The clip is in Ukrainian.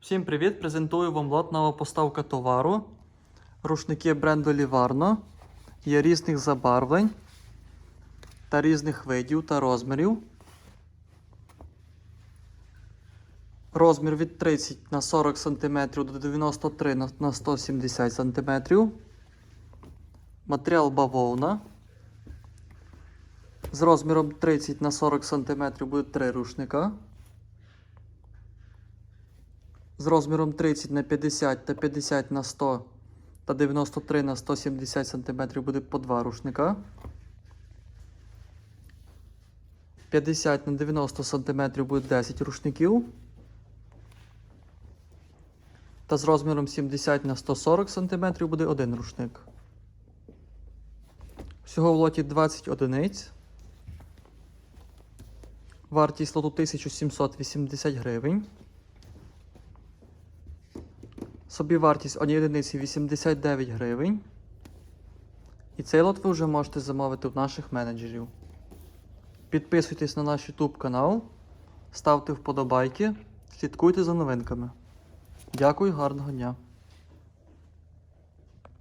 Всім привіт! Презентую вам лот нова поставка товару. Рушники бренду Livarno. Є різних забарвлень та різних видів та розмірів. Розмір від 30 на 40 см до 93 на на 170 см. Матеріал бавовна. З розміром 30 на 40 см буде 3 рушника. З розміром 30 на 50 та 50 на 100 та 93 на 170 см буде по 2 рушника. 50 на 90 см буде 10 рушників. Та з розміром 70 на 140 см буде один рушник. Всього в лоті 20 одиниць. Вартість лоту 1780 гривень. Собівартість однієї одиниці 89 гривень. І цей лот ви вже можете замовити в наших менеджерів. Підписуйтесь на наш YouTube канал, ставте вподобайки, слідкуйте за новинками. Дякую, гарного дня!